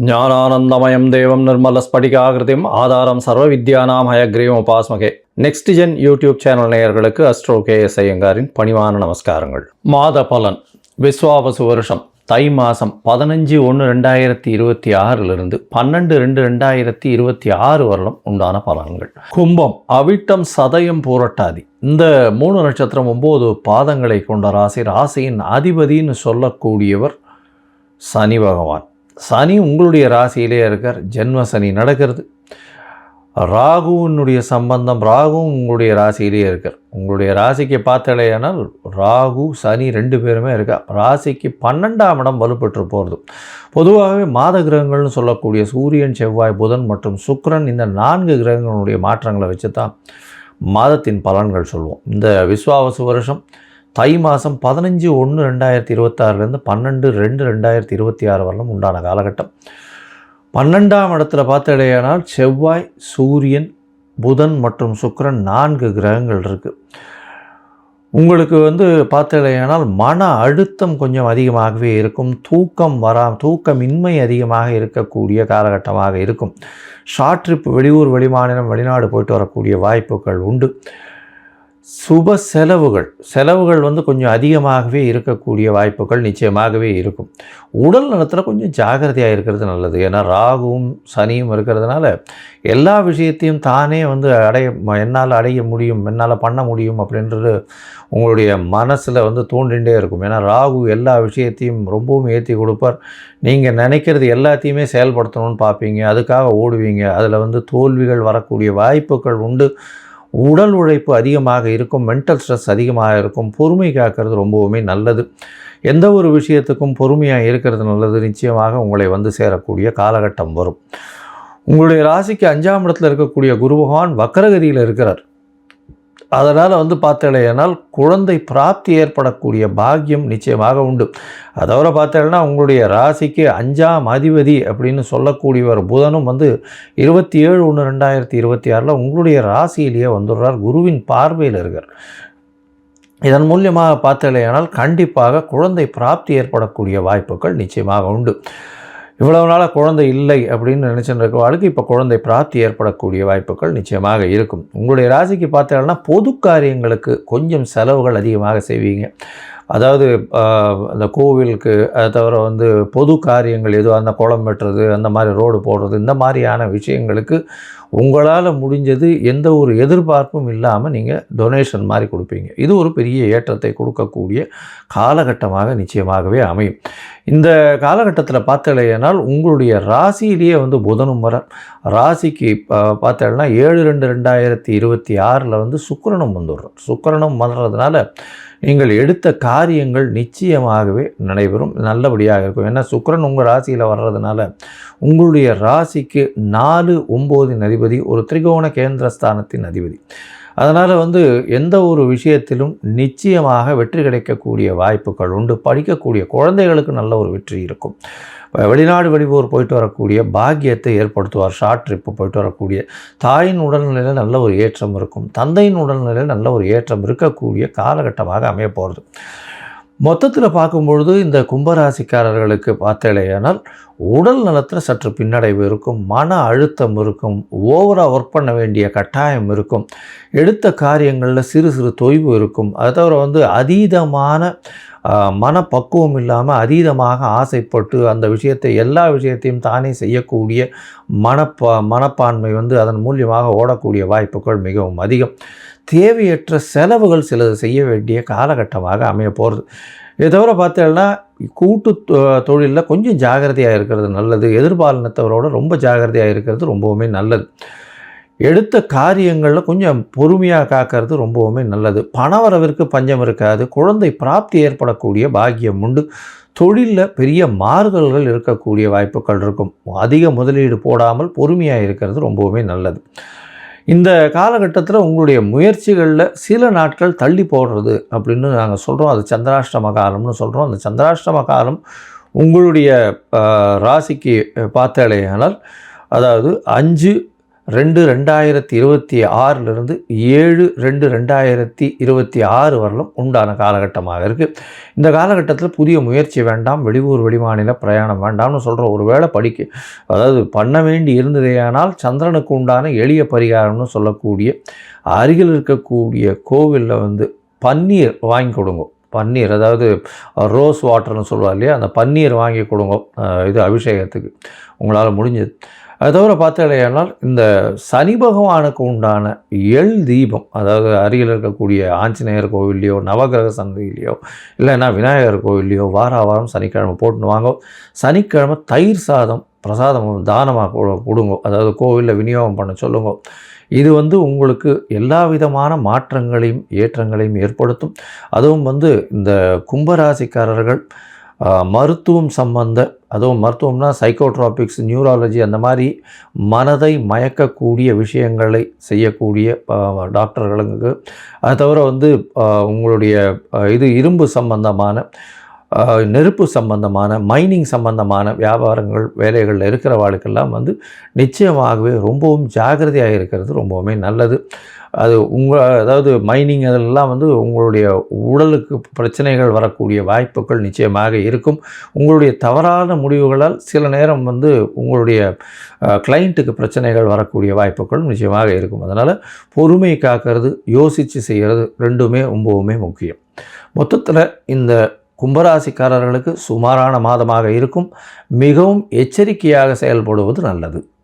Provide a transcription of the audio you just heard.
ஞானானந்தமயம் தேவம் நிர்மலஸ்படிகாகிருதிம் ஆதாரம் சர்வ வித்யானாம் ஹயக்ரீவம் உபாஸ்மகே. நெக்ஸ்ட் ஜென் யூடியூப் சேனல் நேயர்களுக்கு அஸ்ட்ரோ கே எஸ் ஐயங்காரின் பணிவான நமஸ்காரங்கள். மாத பலன் விஸ்வாவசு வருஷம் தை மாதம் பதினஞ்சு ஒன்று ரெண்டாயிரத்தி இருபத்தி ஆறிலிருந்து பன்னெண்டு ரெண்டு ரெண்டாயிரத்தி இருபத்தி ஆறு வருடம் உண்டான பலன்கள். கும்பம் அவிட்டம் சதயம் பூரட்டாதி. இந்த மூணு நட்சத்திரம் ஒம்பது பாதங்களை கொண்ட ராசி ராசியின் அதிபதின்னு சொல்லக்கூடியவர் சனி பகவான். சனி உங்களுடைய ராசியிலே இருக்கார். ஜென்ம சனி நடக்கிறது. ராகுவினுடைய சம்பந்தம் ராகுவும் உங்களுடைய ராசியிலே இருக்கார். உங்களுடைய ராசிக்கு பார்த்தலையானால் ராகு சனி ரெண்டு பேருமே இருக்கா? ராசிக்கு பன்னெண்டாம் இடம் வலுப்பெற்று போகிறது பொதுவாகவே மாத கிரகங்கள்னு சொல்லக்கூடிய சூரியன் செவ்வாய் புதன் மற்றும் சுக்ரன் இந்த நான்கு கிரகங்களுடைய மாற்றங்களை வச்சு தான் மாதத்தின் பலன்கள் சொல்லுவோம் இந்த விஸ்வாவசு வருஷம் தை மாதம் பதினஞ்சு ஒன்று ரெண்டாயிரத்தி இருபத்தாறுலேருந்து பன்னெண்டு ரெண்டு ரெண்டாயிரத்தி இருபத்தி ஆறு வரலும் உண்டான காலகட்டம். பன்னெண்டாம் இடத்துல பார்த்தடையானால் செவ்வாய் சூரியன் புதன் மற்றும் சுக்கரன் நான்கு கிரகங்கள் இருக்குது உங்களுக்கு வந்து பார்த்தடையானால் மன அழுத்தம் கொஞ்சம் அதிகமாகவே இருக்கும். தூக்கம் வரா தூக்கமின்மை அதிகமாக இருக்கக்கூடிய காலகட்டமாக இருக்கும். ஷார்ட் ட்ரிப் வெளியூர் வெளிமாநிலம் வெளிநாடு போயிட்டு வரக்கூடிய வாய்ப்புகள் உண்டு. சுப செலவுகள். செலவுகள் வந்து கொஞ்சம் அதிகமாகவே இருக்கக்கூடிய வாய்ப்புகள் நிச்சயமாகவே இருக்கும். உடல் நலத்தில் கொஞ்சம் ஜாகிரதையாக இருக்கிறது நல்லது. ஏன்னா ராகுவும் சனியும் இருக்கிறதுனால எல்லா விஷயத்தையும் தானே வந்து அடைய என்னால் அடைய முடியும் என்னால் பண்ண முடியும் அப்படின்றது உங்களுடைய மனசில் வந்து தோன்றிகிட்டே இருக்கும். ஏன்னா ராகு எல்லா விஷயத்தையும் ரொம்பவும் ஏற்றி கொடுப்பார். நீங்கள் நினைக்கிறது எல்லாத்தையுமே செயல்படுத்தணும்னு பார்ப்பீங்க. அதுக்காக ஓடுவீங்க. அதில் வந்து தோல்விகள் வரக்கூடிய வாய்ப்புகள் உண்டு. உடல் உழைப்பு அதிகமாக இருக்கும் மென்டல் ஸ்ட்ரெஸ் அதிகமாக இருக்கும் பொறுமை காக்கிறது ரொம்பவுமே நல்லது. எந்த ஒரு விஷயத்துக்கும் பொறுமையாக இருக்கிறது நல்லது நிச்சயமாக உங்களை வந்து சேரக்கூடிய காலகட்டம் வரும். உங்களுடைய ராசிக்கு அஞ்சாம் இடத்தில் இருக்கக்கூடிய குரு பகவான் வக்கரகதியில் இருக்கிறார். அதனால் வந்து பார்த்தேனால் குழந்தை பிராப்தி ஏற்படக்கூடிய பாக்கியம் நிச்சயமாக உண்டு. அதவிர பார்த்தேன்னா உங்களுடைய ராசிக்கு அஞ்சாம் அதிபதி அப்படின்னு சொல்லக்கூடியவர் புதனும் வந்து இருபத்தி ஏழு ஒன்று ரெண்டாயிரத்தி இருபத்தி ஆறில் உங்களுடைய ராசியிலேயே வந்துடுறார். குருவின் பார்வையில் இருக்கார். இதன் மூலியமாக பார்த்தேனால் கண்டிப்பாக குழந்தை பிராப்தி ஏற்படக்கூடிய வாய்ப்புகள் நிச்சயமாக உண்டு. இவ்வளவு நாளாக குழந்தை இல்லை அப்படின்னு நினச்சிட்டு இருக்கவாளுக்கு இப்போ குழந்தை பிராப்தி ஏற்படக்கூடிய வாய்ப்புகள் நிச்சயமாக இருக்கும். உங்களுடைய ராசிக்கு பார்த்தீங்கன்னா பொது காரியங்களுக்கு கொஞ்சம் செலவுகள் அதிகமாக செய்வீங்க. அதாவது அந்த கோவிலுக்கு அதை தவிர வந்து பொது காரியங்கள் எதுவும் அந்த குளம் வெட்டுறது அந்த மாதிரி ரோடு போடுறது இந்த மாதிரியான விஷயங்களுக்கு உங்களால் முடிஞ்சது எந்த ஒரு எதிர்பார்ப்பும் இல்லாமல் நீங்கள் டொனேஷன் மாதிரி கொடுப்பீங்க. இது ஒரு பெரிய ஏற்றத்தை கொடுக்கக்கூடிய காலகட்டமாக நிச்சயமாகவே அமையும். இந்த காலகட்டத்தில் பார்த்தலையானால் உங்களுடைய ராசியிலேயே வந்து புதனும் வர ராசிக்கு பார்த்தேன்னா ஏழு ரெண்டு ரெண்டாயிரத்தி இருபத்தி ஆறில் வந்து சுக்கரனும் வந்துடுறோம் சுக்கரனும் வந்துடுறதுனால நீங்கள் எடுத்த காரியங்கள் நிச்சயமாகவே நடைபெறும் நல்லபடியாக இருக்கும். ஏன்னா சுக்கரன் உங்கள் ராசியில் வர்றதுனால உங்களுடைய ராசிக்கு நாலு ஒம்போதின் அதிபதி ஒரு திரிகோண கேந்திரஸ்தானத்தின் அதிபதி. அதனால் வந்து எந்த ஒரு விஷயத்திலும் நிச்சயமாக வெற்றி கிடைக்கக்கூடிய வாய்ப்புகள் உண்டு. படிக்கக்கூடிய குழந்தைகளுக்கு நல்ல ஒரு வெற்றி இருக்கும். வெளிநாடு வெளியூர் போயிட்டு வரக்கூடிய பாக்கியத்தை ஏற்படுத்துவார். ஷார்ட் ட்ரிப்பு போயிட்டு வரக்கூடிய தாயின் உடல்நிலையில் நல்ல ஒரு ஏற்றம் இருக்கும். தந்தையின் உடல்நிலையில் நல்ல ஒரு ஏற்றம் இருக்கக்கூடிய காலகட்டமாக அமைய போகிறது மொத்தத்தில் பார்க்கும்பொழுது இந்த கும்பராசிக்காரர்களுக்கு பார்த்தேலையானால் உடல் நலத்தில் சற்று பின்னடைவு இருக்கும் மன அழுத்தம் இருக்கும் ஓவராக ஒர்க் பண்ண வேண்டிய கட்டாயம் இருக்கும் எடுத்த காரியங்களில் சிறு சிறு தொய்வு இருக்கும். அதை தவிர வந்து அதீதமான மனப்பக்குவம் இல்லாமல் அதீதமாக ஆசைப்பட்டு அந்த விஷயத்தை எல்லா விஷயத்தையும் தானே செய்யக்கூடிய மனப்பா மனப்பான்மை வந்து அதன் மூலியமாக ஓடக்கூடிய வாய்ப்புகள் மிகவும் அதிகம். தேவையற்ற செலவுகள் சிலது செய்ய வேண்டிய காலகட்டமாக அமைய போகிறது இதை தவிர பார்த்தீங்கன்னா கூட்டு தொழிலில் கொஞ்சம் ஜாகிரதையாக இருக்கிறது நல்லது. எதிர்பாலினத்தவரோட ரொம்ப ஜாகிரதையாக இருக்கிறது ரொம்பவுமே நல்லது. எடுத்த காரியங்களில் கொஞ்சம் பொறுமையாக காக்கிறது ரொம்பவுமே நல்லது. பணவரவிற்கு பஞ்சம் இருக்காது. குழந்தை பிராப்தி ஏற்படக்கூடிய பாக்கியம் உண்டு. தொழிலில் பெரிய மாறுதல்கள் இருக்கக்கூடிய வாய்ப்புகள் இருக்கும். அதிக முதலீடு போடாமல் பொறுமையாக இருக்கிறது ரொம்பவுமே நல்லது. இந்த காலகட்டத்தில் உங்களுடைய முயற்சிகளில் சில நாட்கள் தள்ளி போடுறது அப்படின்னு நாங்கள் சொல்கிறோம் அது சந்திராஷ்டம காலம்னு சொல்கிறோம் அந்த சந்திராஷ்டம காலம் உங்களுடைய ராசிக்கு பார்த்தாலேயானால் அதாவது அஞ்சு ரெண்டு ரெண்டாயிரத்தி இருபத்தி ஆறிலிருந்து ஏழு ரெண்டு ரெண்டாயிரத்தி இருபத்தி ஆறு வரலும் உண்டான காலகட்டமாக இருக்குது இந்த காலகட்டத்தில் புதிய முயற்சி வேண்டாம் வெளியூர் வெளிமாநில பிரயாணம் வேண்டாம்னு சொல்கிற ஒரு வேளை படிக்க அதாவது பண்ண வேண்டி இருந்ததேயானால் சந்திரனுக்கு உண்டான எளிய பரிகாரம்னு சொல்லக்கூடிய அருகில் இருக்கக்கூடிய கோவிலில் வந்து பன்னீர் வாங்கி கொடுங்க. பன்னீர் அதாவது ரோஸ் வாட்டர்னு சொல்லுவார் இல்லையா? அந்த பன்னீர் வாங்கி கொடுங்க. இது அபிஷேகத்துக்கு. உங்களால் முடிஞ்சது. அது தவிர பார்த்தாலேயானால் இந்த சனி பகவானுக்கு உண்டான எள் தீபம் அதாவது அருகில் இருக்கக்கூடிய ஆஞ்சநேயர் கோவில்லையோ நவகிரக சந்தையிலையோ இல்லைன்னா விநாயகர் கோவில்லையோ வார வாரம் சனிக்கிழமை போட்டுன்னு வாங்க. சனிக்கிழமை தயிர் சாதம் பிரசாதம் தானமாக கொடுங்க. அதாவது கோவிலில் விநியோகம் பண்ண சொல்லுங்க. இது வந்து உங்களுக்கு எல்லா விதமான மாற்றங்களையும் ஏற்றங்களையும் ஏற்படுத்தும். அதுவும் வந்து இந்த கும்பராசிக்காரர்கள் மருத்துவம் சம்பந்த அதுவும் மருத்துவம்னா சைக்கோட்ராபிக்ஸ் நியூராலஜி அந்த மாதிரி மனதை மயக்கக்கூடிய விஷயங்களை செய்யக்கூடிய டாக்டர்களுக்கு. அது தவிர வந்து உங்களுடைய இது இரும்பு சம்பந்தமான நெருப்பு சம்பந்தமான மைனிங் சம்பந்தமான வியாபாரங்கள் வேலைகளில் இருக்கிறவாளுக்கெல்லாம் வந்து நிச்சயமாகவே ரொம்பவும் ஜாகிரதையாக இருக்கிறது ரொம்பவுமே நல்லது. அது உங்கள் அதாவது மைனிங் அதெல்லாம் வந்து உங்களுடைய உடலுக்கு பிரச்சனைகள் வரக்கூடிய வாய்ப்புகள் நிச்சயமாக இருக்கும். உங்களுடைய தவறான முடிவுகளால் சில நேரம் வந்து உங்களுடைய கிளைண்ட்டுக்கு பிரச்சனைகள் வரக்கூடிய வாய்ப்புகள் நிச்சயமாக இருக்கும். அதனால் பொறுமை காக்கிறது யோசித்து செய்கிறது ரெண்டுமே ரொம்பவுமே முக்கியம். மொத்தத்தில் இந்த கும்பராசிக்காரர்களுக்கு சுமாரான மாதமாக இருக்கும். மிகவும் எச்சரிக்கையாக செயல்படுவது நல்லது.